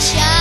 shine.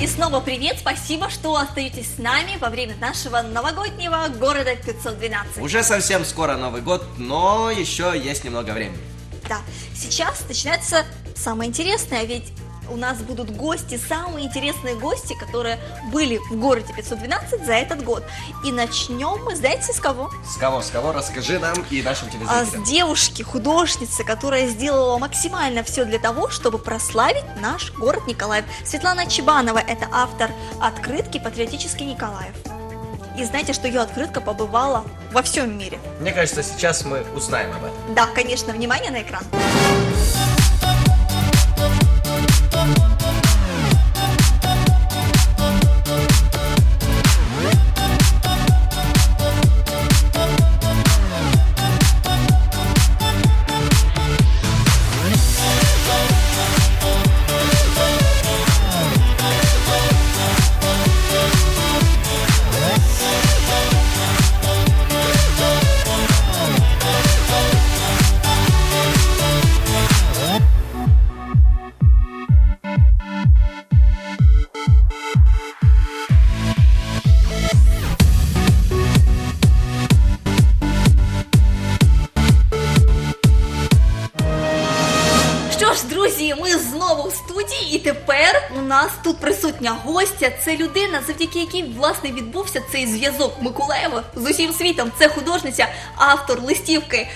И снова привет! Спасибо, что остаетесь с нами во время нашего новогоднего города 512. Уже совсем скоро Новый год, но еще есть немного времени. Да, сейчас начинается самое интересное, ведь у нас будут гости, самые интересные гости, которые были в городе 512 за этот год. И начнем мы, знаете, с кого? С кого, с кого, расскажи нам и нашим А, с телезрителям. девушки, художницы, которая сделала максимально все для того, чтобы прославить наш город Николаев. Светлана Чебанова – это автор открытки «Патриотический Николаев». И знаете, что ее открытка побывала во всем мире. Мне кажется, сейчас мы узнаем об этом. Да, конечно, внимание на экран. Тут присутня гостя. Це людина, завдяки якій власне відбувся цей зв'язок Миколаєва з усім світом. Це художниця, автор листівки е,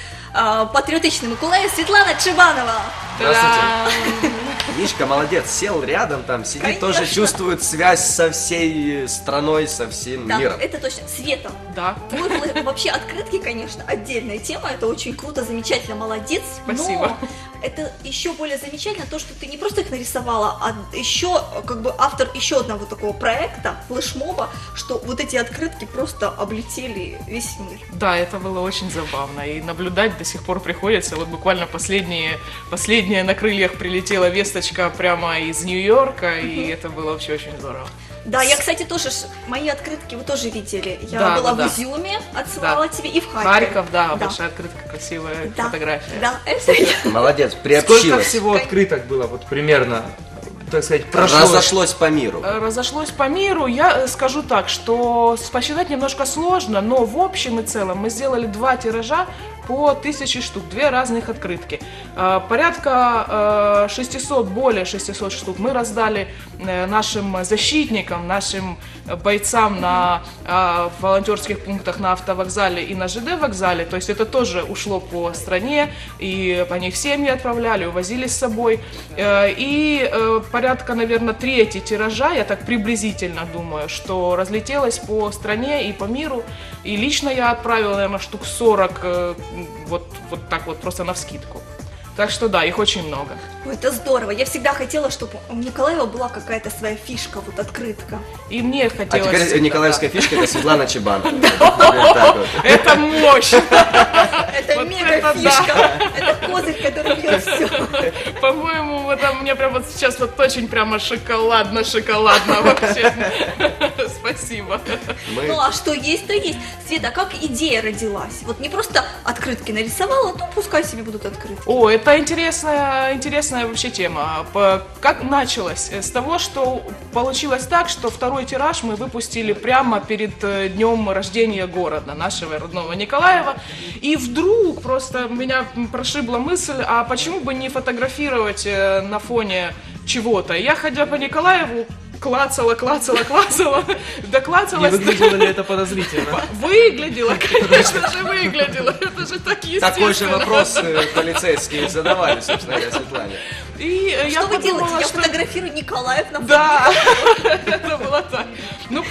патріотичний Миколаїв Світлана Чебанова. Здравствуйте. Мишка молодец, сел рядом там, сидит, Конечно. тоже чувствует связь со всей страной, со всем Да, миром. это точно. Света. Да. Ну, вообще открытки, конечно, отдельная тема. Это очень круто, замечательно, молодец. Спасибо. Но это еще более замечательно то, что ты не просто их нарисовала, а еще как бы автор еще одного такого проекта, флешмоба, что вот эти открытки просто облетели весь мир. Да, это было очень забавно. И наблюдать до сих пор приходится. Вот буквально последние, последняя на крыльях прилетела весточка прямо из Нью-Йорка, и это было вообще очень здорово. Да, я, кстати, тоже, мои открытки вы тоже видели. Я Да, была да, в да. Изюме, отсылала тебе, и в Харькове. Харьков, да, Да. большая открытка, красивая Да, фотография. Да, это я. Молодец, Сколько приобщилась. всего открыток было, вот примерно, так сказать, прошло? Разошлось по миру. Э, Разошлось по миру. Я э, скажу так, что посчитать немножко сложно, но в общем и целом мы сделали два тиража по тысяче штук, две разных открытки. Э, Порядка э, 600, более 600 штук мы раздали нашим защитникам, нашим э, бойцам на э, волонтерских пунктах на автовокзале и на ЖД вокзале. То есть это тоже ушло по стране, и по них семьи отправляли, увозили с собой. Э, И э, порядка, наверное, трети тиража, я так приблизительно думаю, что разлетелось по стране и по миру. И лично я отправила, наверное, штук 40, э, вот, вот так вот, просто на вскидку. Так что да, их очень много. Ой, это здорово. Я всегда хотела, чтобы у Николаева была какая-то своя фишка, вот открытка. И мне А хотелось... теперь всегда, Николаевская фишка это Светлана Чебан. Вот так вот. да. Это мощь! Это мега это фишка. Это козырь, который бьет все. По-моему, вот там мне прям вот сейчас вот очень прямо шоколадно-шоколадно вообще. Спасибо. Ну а что есть, то есть. Света, а как идея родилась? Вот не просто открытки нарисовала, ну пускай себе будут открытки. О, это интересная, интересная вообще тема. Как началось? С того, что получилось так, что второй тираж мы выпустили прямо перед э, днем рождения города, нашего родного Николаева. И вдруг просто меня прошибла мысль, а почему бы не фотографировать э, на фоне чего-то? Я, ходя по Николаеву, клацала, клацала, клацала, Не доклацалась. выглядело ли это подозрительно? Выглядело, конечно же, выглядело. Это же так естественно. Такой же вопрос э, полицейские задавали, собственно говоря, Светлане. И э, я что вы подумала, делаете? Я что- фотографирую Николаев на. Да, это было так. Ну,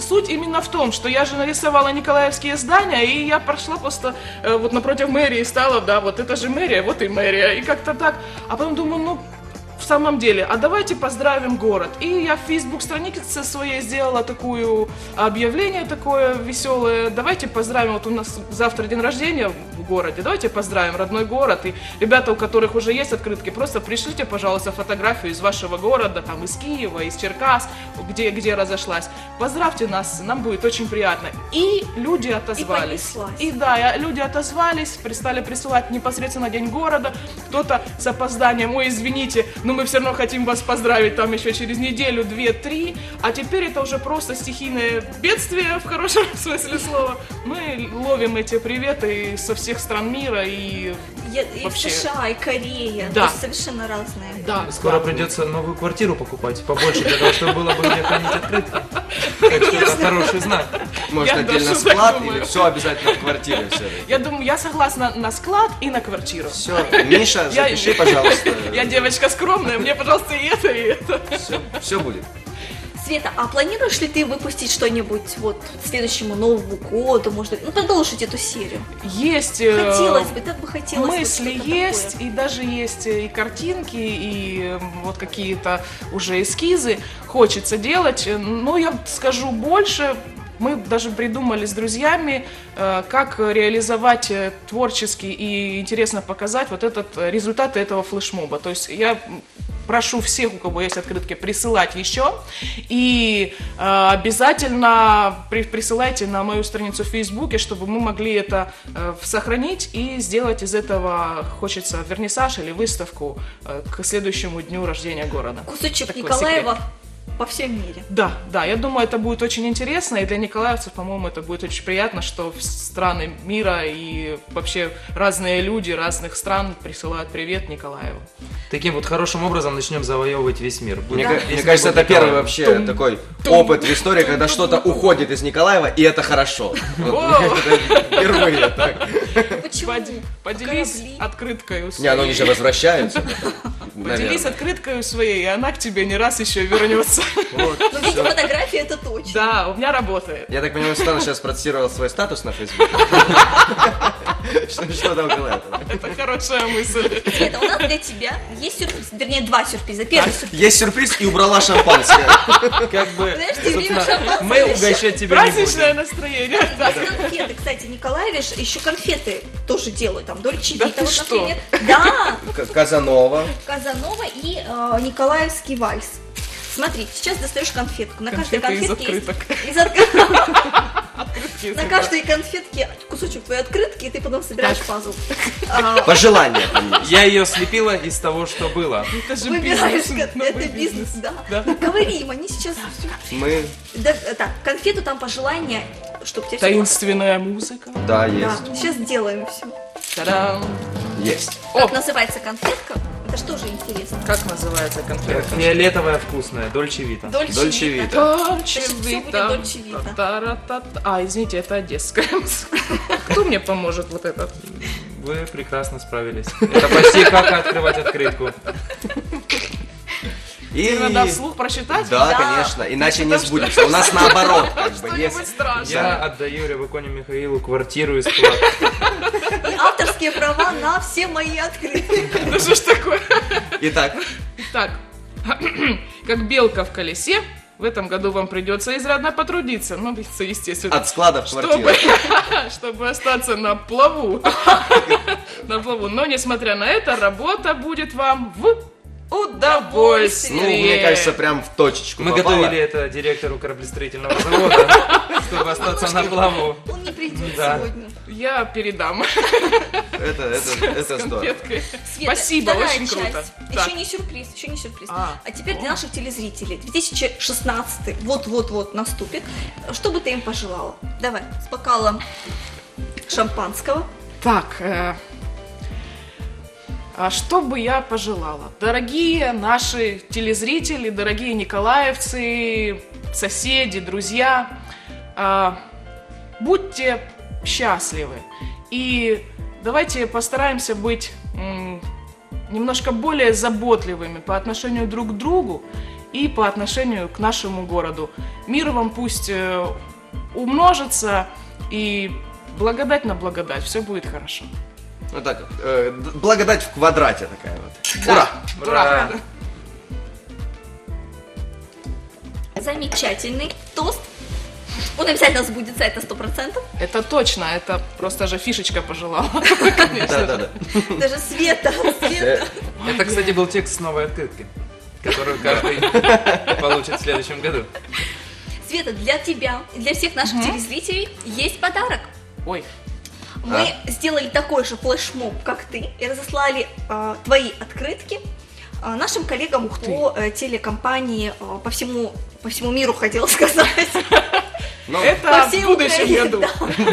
суть именно в том, что я же нарисовала николаевские здания, и я прошла просто э, вот напротив мэрии и стала, да, вот это же мэрия, вот и мэрия, и как-то так. А потом думаю, ну, самом деле, а давайте поздравим город. И я в Facebook странице своей сделала такую объявление такое веселое. Давайте поздравим, вот у нас завтра день рождения в городе, давайте поздравим родной город. И ребята, у которых уже есть открытки, просто пришлите, пожалуйста, фотографию из вашего города, там из Киева, из Черкас, где, где разошлась. Поздравьте нас, нам будет очень приятно. И люди отозвались. понеслась. И да, и люди отозвались, стали присылать непосредственно день города. Кто-то с опозданием, ой, извините, но мы все равно хотим вас поздравить там еще через неделю, две, три. А теперь это уже просто стихийное бедствие в хорошем смысле слова. Мы ловим эти приветы со всех стран мира и и Вообще. в США, и Корея. Да. То есть совершенно разные. да, Скоро придется новую квартиру покупать побольше, для того, чтобы было бы где хранить открытки. Так что это хороший знак. Может, Я отдельно склад или все обязательно в квартире все Я думаю, я согласна на склад и на квартиру. Все, Миша, запиши, пожалуйста. Я девочка скромная, мне, пожалуйста, и это, и это. Все, все будет. Света, а планируешь ли ты выпустить что-нибудь вот к следующему Новому году, может быть, ну продолжить эту серию? Есть... э, Хотелось бы, так бы хотелось. Мысли что-то есть, такое. и даже есть э, и картинки, и вот какие-то уже эскизы хочется делать. Э, Но я скажу больше, мы даже придумали с друзьями, э, как реализовать э, творчески и интересно показать вот этот э, результаты этого флешмоба. То есть я прошу всех, у кого есть открытки, присылать еще. И э, обязательно при- присылайте на мою страницу в Фейсбуке, чтобы мы могли это э, сохранить и сделать из этого, хочется, вернисаж или выставку э, к следующему дню рождения города. Кусочек Такой Николаева по всем мире. Да, да, я думаю, это будет очень интересно, и для николаевцев, по-моему, это будет очень приятно, что страны мира и вообще разные люди разных стран присылают привет Николаеву. Таким вот хорошим образом начнем завоевывать весь мир. Мне, весь мне кажется, это первый вообще Тум, такой тум, опыт в истории, когда что-то уходит из Николаева, и это хорошо. Впервые так. Почему? Поделись открыткой Не, своей. ну они же возвращаются. Поделись открыткой своей, и она к тебе не раз еще вернется. Вот, Ну, видите, фотографии это точно. Да, у меня работает. Я так понимаю, Светлана сейчас процитировала свой статус на Фейсбуке. Что около этого. Это хорошая мысль. Света, у нас для тебя есть сюрприз, вернее, два сюрприза. Первый сюрприз. Есть сюрприз и убрала шампанское. Как бы, мы угощать тебя не Праздничное будем. настроение. да. Есть конфеты, кстати, Николаевич еще конфеты тоже делают, там, Дольче Да Вита, ты вот, что? например. Да, Казанова. Казанова и э, Николаевский вальс. Смотри, сейчас достаешь конфетку. На каждой из конфетке есть- открыток. из открыток. На каждой конфетке кусочек твоей открытки, и ты потом собираешь пазл. А, есть. Я ее слепила из того, что было. Это же бизнес, это бизнес, да. Ну, Говори им, они сейчас... Мы... Так, конфету там пожелания, чтобы тебе Таинственная музыка. Да, есть. Да, сейчас сделаем все. Та-дам. Есть. Как называется конфетка? Это что же интересно? Как называется конфетка? Фиолетовая вкусная, Дольче Вита. Дольче Вита. Дольче Вита. Дольче Вита. А, извините, это одесская. Кто мне поможет вот это? Вы прекрасно справились. Это почти как открывать открытку. И... Надо вслух прочитать? Да, Да. конечно, иначе не что- сбудется. У нас наоборот, как бы, есть... Я отдаю Рябоконю Михаилу квартиру из авторские права на все мои открытки. Да что ж такое? Итак, Так, как белка в колесе, в этом году вам придется изрядно потрудиться. Ну, естественно. от склада в чтобы, чтобы остаться на плаву. на плаву. Но, несмотря на это, работа будет вам в Удовольствие. Ну, мне кажется, прям в точечку Мы попало. готовили это директору кораблестроительного завода, чтобы остаться на плаву. Он не придет сегодня. Я передам Это, это, это здорово. Света, Спасибо, вторая очень часть. круто. Так. Еще не сюрприз, еще не сюрприз. А. А, теперь для наших телезрителей. 2016 вот-вот-вот наступит. Что бы ты им пожелала? Давай, с бокалом шампанского. Так, э, а что бы я пожелала? Дорогие наши телезрители, дорогие николаевцы, соседи, друзья, а, будьте счастливы. И давайте постараемся быть немножко более заботливыми по отношению друг к другу и по отношению к нашему городу. Мир вам пусть э, умножится и благодать на благодать, все будет хорошо. Вот так. Э, благодать в квадрате такая вот. Да. Ура! Ура! Замечательный тост. Он обязательно сбудется, это сто процентов. Это точно, это просто же фишечка пожелала. Да, да, да. Даже Света, Света. Э, Это, кстати, был текст с новой открытки, которую каждый получит в следующем году. Света, для тебя и для всех наших телезрителей есть подарок. Ой, Мы сделали такой же флешмоб, как ты, и разослали а, твои открытки а, нашим коллегам по э, телекомпании а, по всему по всему миру, хотела сказать. Ну, это По в будущем Украине, году.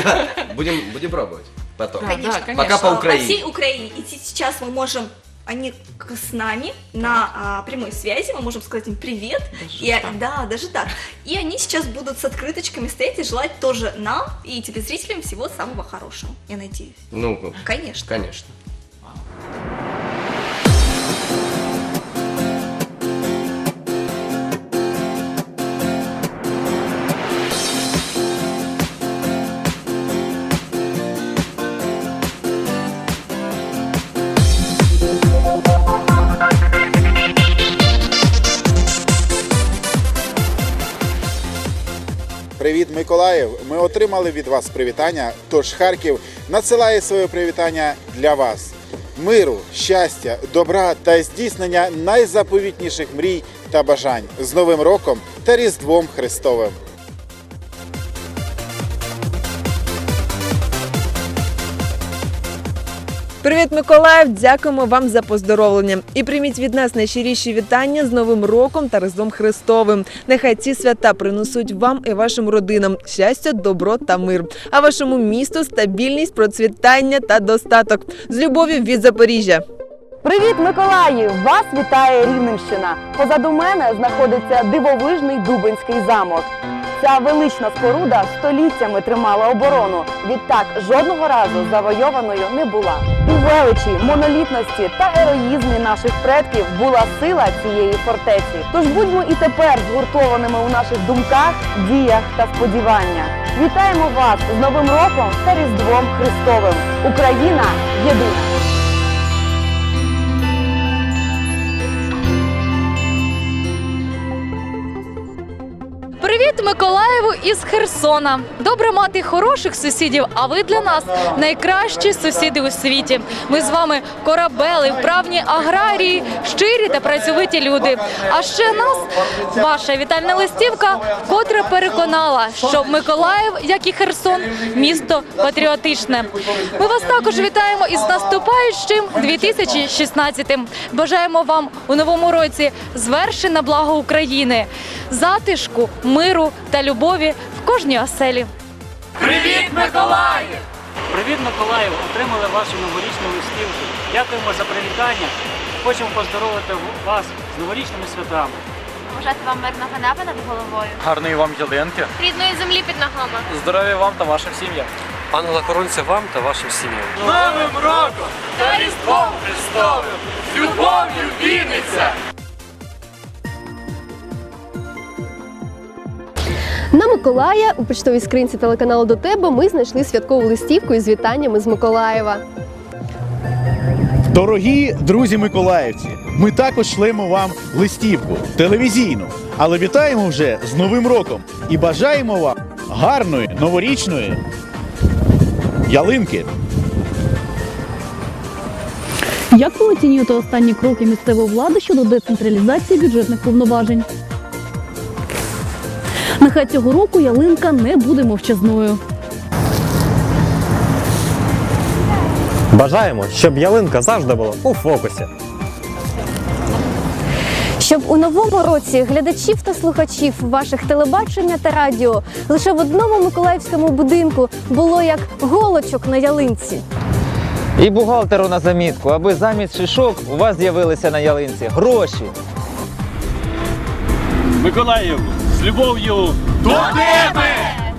да. будем, будем пробовать потом. Да, Конечно. конечно. Пока по А, По Украине. всей Украине. И сейчас мы можем они с нами на а, прямой связи, мы можем сказать им привет. Даже и, так. да, даже так. И они сейчас будут с открыточками стоять и желать тоже нам и телезрителям всего самого хорошего. Я надеюсь. Ну, Конечно. конечно. Привіт, Миколаїв! Ми отримали від вас привітання. Тож Харків надсилає своє привітання для вас. Миру, щастя, добра та здійснення найзаповітніших мрій та бажань з Новим роком та Різдвом Христовим. Привіт, Миколаїв! Дякуємо вам за поздоровлення. І прийміть від нас найщиріші вітання з Новим роком та Різдвом Христовим. Нехай ці свята принесуть вам і вашим родинам щастя, добро та мир. А вашому місту стабільність, процвітання та достаток. З любов'ю від Запоріжжя. Привіт, Миколаїв! Вас вітає Рівненщина. Позаду мене знаходиться дивовижний Дубинський замок. Ця велична споруда століттями тримала оборону. Відтак жодного разу завойованою не була. У величі, монолітності та героїзмі наших предків була сила цієї фортеці. Тож будьмо і тепер згуртованими у наших думках, діях та сподіваннях. Вітаємо вас з Новим роком та Різдвом Христовим! Україна єдина! Привіт Миколаєву із Херсона. Добре мати хороших сусідів, а ви для нас найкращі сусіди у світі. Ми з вами корабели, вправні аграрії, щирі та працьовиті люди. А ще нас ваша вітальна листівка вкотре переконала, що Миколаїв, як і Херсон, місто патріотичне. Ми вас також вітаємо із наступаючим 2016-м. Бажаємо вам у новому році звершень на благо України, затишку, миру та любові в кожній оселі. Привіт, Миколаїв! Привіт, Миколаїв! Отримали вашу новорічну листівку. Дякуємо за привітання. Хочемо поздоровити вас з новорічними святами. Бажати вам мирного неба над головою, Гарної вам ялинки. рідної землі під ногами. Здоров'я вам та вашим сім'ям. Ангела-хоронця вам та вашим сім'ям. Новим роком! Та Різдвом Христовим! З любов'ю Вінниця! На Миколая у почтовій скринці телеканалу до тебе ми знайшли святкову листівку із вітаннями з Миколаєва. Дорогі друзі миколаївці, ми також шлемо вам листівку телевізійну, але вітаємо вже з Новим роком і бажаємо вам гарної новорічної ялинки. Як ви оцінюєте останні кроки місцевої влади щодо децентралізації бюджетних повноважень? Нехай цього року ялинка не буде мовчазною. Бажаємо, щоб ялинка завжди була у фокусі. Щоб у новому році глядачів та слухачів ваших телебачення та радіо лише в одному миколаївському будинку було як голочок на ялинці. І бухгалтеру на замітку, аби замість шишок у вас з'явилися на ялинці гроші. Миколаїв, любов'ю До тебе!